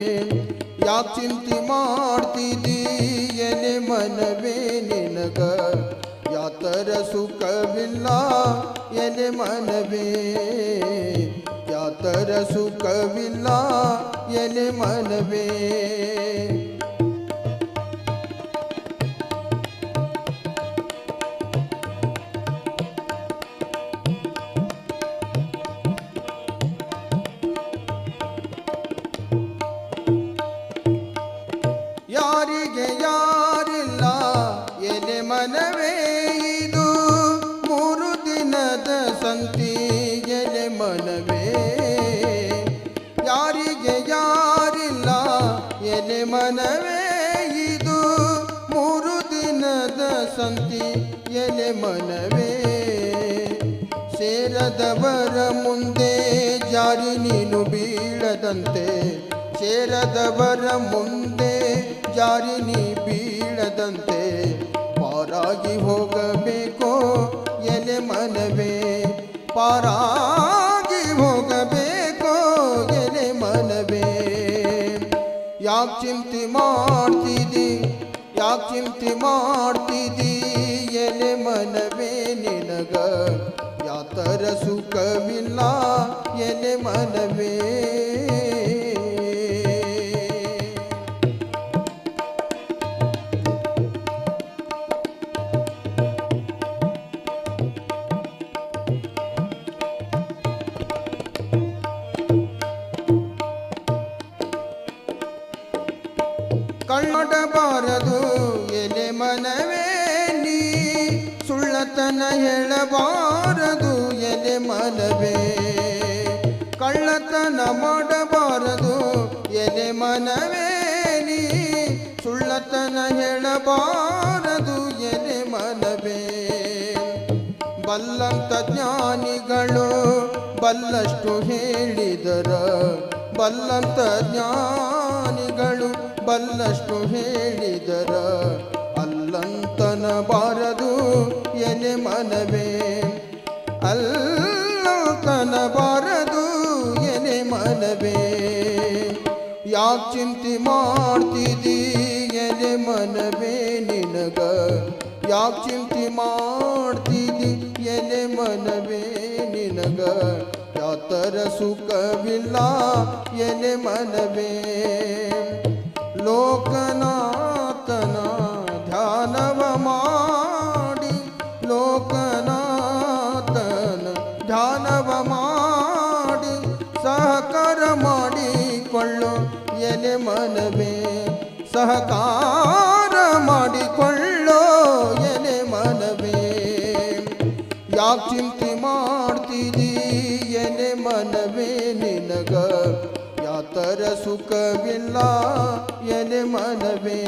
ಯಾಕೆ ಚಿಂತೆ ಮಾಡ್ತಿದ್ದೀ ಎನೆ ಮನವೇ ನಿನಗ ಯಾತರ ಸುಖವಿಲ್ಲ ಎನೆ ಮನವೇ ಯಾತರ ಸುಖವಿಲ್ಲ ಎನೆ ಮನವೇ ಯಾರಿಗೆ ಯಾರಿಲ್ಲ, ಎಲೆ ಮನವೇ ಇದು. ಮೂರು ದಿನದ ಸಂತಿ, ಎಲೆ ಮನವೇ. ಯಾರಿಗೆ ಯಾರಿಲ್ಲ, ಎಲೆ ಮನವೇ ಇದು. ಮೂರು ದಿನದ ಸಂತಿ, ಎಲೆ ಮನವೇ. ಸೇರದವರ ಮುಂದೆ ಜಾರಿ ನೀನು ಬೀಳದಂತೆ. ಸೇರದವರ ಮುಂದೆ ಜಾರಿ ನೀ ಬೀಳದಂತೆ ಪಾರಾಗಿ ಹೋಗಬೇಕೋ ಎಲೆ ಮನವೇ? ಪಾರಾಗಿ ಹೋಗಬೇಕೋ ಎಲೆ ಮನವೇ? ಯಾಕೆ ಚಿಂತೆ ಮಾಡ್ತಿದ್ದಿ ಯಾಕೆ ಚಿಂತೆ ಮಾಡ್ತಿದ್ದಿ ಎಲೆ ಮನವೇ ನಿನಗ? ಯಾತರ ಸುಖವಿಲ್ಲ ಎಲೆ ಮನವೇ? ಕಳ್ಳಡಬಾರದು ಎಲೆ ಮನವೇ ನೀ. ಸುಳ್ಳತನ ಹೇಳಬಾರದು, ಎಲೆ ಮನವೇ. ಕಳ್ಳತನ ಮಾಡಬಾರದು, ಎಲೆ ಮನವೇ ನೀ. ಸುಳ್ಳತನ ಹೇಳಬಾರದು, ಎಲೆ ಮನವೇ. ಬಲ್ಲಂತ ಜ್ಞಾನಿಗಳು ಬಲ್ಲಷ್ಟು ಹೇಳಿದರ, ಬಲ್ಲಂತ ಜ್ಞಾನಿಗಳು ಬಲ್ಲಷ್ಟು ಹೇಳಿದರ, ಅಲ್ಲಂತನ ಬಾರದು ಎನೆ ಮನವೇ. ಅಲ್ಲಂತನ ಬಾರದು ಎನೆ ಮನವೇ. ಯಾಕೆ ಚಿಂತೆ ಮಾಡ್ತಿದ್ದೀ ಎನೆ ಮನವೇ ನಿನಗ? ಯಾಕೆ ಚಿಂತೆ ಮಾಡ್ತಿದ್ದೀ ಎನೆ ಮನವೇ ನಿನಗ? ಸುಖವಿಲ್ಲ ಎಲೆ ಮನವೇ ಲೋಕನಾಥನ ಧ್ಯಾನವ ಮಾಡಿ ಲೋಕನಾಥನ ಧ್ಯಾನವ ಮಾಡಿ ಸಹಕಾರ ಮಾಡಿಕೊಳ್ಳು ಎಲೆ ಮನವೇ ಸಹಕಾರ ಯಾಕೆ ಚಿಂತೆ ಮಾಡ್ತಿದ್ದೀ ಎಲೆ ಮನವೇ ನಿನಗ? ಯಾತರ ಸುಖವಿಲ್ಲ ಎಲೆ ಮನವೇ?